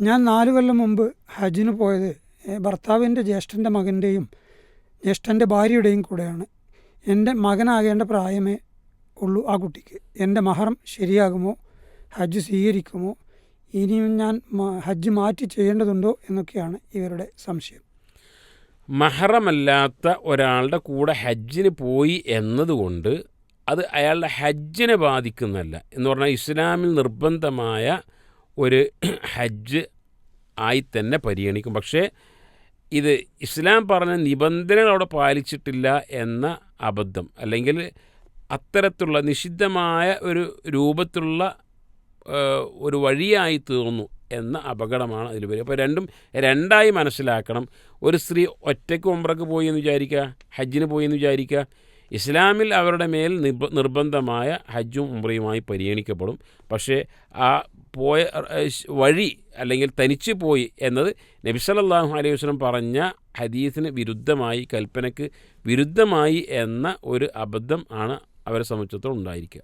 ഞാൻ നാല് കൊല്ലം മുമ്പ് ഹജ്ജിന് പോയത് ഭർത്താവിന്റെ ജ്യേഷ്ഠന്റെ മകന്റെയും ജ്യേഷ്ഠന്റെ ഭാര്യയുടെയും കൂടെയാണ്. എന്റെ മകനാകേണ്ട പ്രായമേ ഉള്ളൂ ആ കുട്ടിക്ക്. എന്റെ മഹറം ശരിയാകുമോ? ഹജ്ജ് സ്വീകരിക്കുമോ? ഇനിയും ഞാൻ ഹജ്ജ് മാറ്റി ചെയ്യേണ്ടതുണ്ടോ എന്നൊക്കെയാണ് ഇവരുടെ സംശയം. മഹറമല്ലാത്ത ഒരാളുടെ കൂടെ ഹജ്ജിന് പോയി എന്നതുകൊണ്ട് അത് അയാളുടെ ഹജ്ജിനെ ബാധിക്കുന്നല്ല എന്ന് പറഞ്ഞാൽ ഇസ്ലാമിൽ നിർബന്ധമായ ഒരു ഹജ്ജ് ആയി തന്നെ പരിഗണിക്കും. പക്ഷേ ഇത് ഇസ്ലാം പറഞ്ഞ നിബന്ധനകൾ അവിടെ പാലിച്ചിട്ടില്ല എന്ന അബദ്ധം അല്ലെങ്കിൽ അത്തരത്തിലുള്ള നിഷിദ്ധമായ ഒരു രൂപത്തിലുള്ള ഒരു വഴിയായി തീർന്നു എന്ന അപകടമാണ് അതിൽ വരിക. അപ്പോൾ രണ്ടും രണ്ടായി മനസ്സിലാക്കണം. ഒരു സ്ത്രീ ഒറ്റയ്ക്ക് ഉംറക്ക് പോയി എന്ന് വിചാരിക്കുക ഹജ്ജിന് പോയി എന്ന് വിചാരിക്കുക ഇസ്ലാമിൽ അവരുടെ മേൽ നിർബന്ധമായ ഹജ്ജും ഉംറയുമായി പരിഗണിക്കപ്പെടും. പക്ഷേ ആ പോയ വഴി അല്ലെങ്കിൽ തനിച്ച് പോയി എന്നത് നബി സല്ലല്ലാഹു അലൈഹി വസ്ലം പറഞ്ഞ ഹദീസിന് വിരുദ്ധമായി കൽപ്പനയ്ക്ക് വിരുദ്ധമായി എന്ന ഒരു അബദ്ധം ആണ് അവരെ സംബന്ധിച്ചിടത്തോളം ഉണ്ടായിരിക്കുക.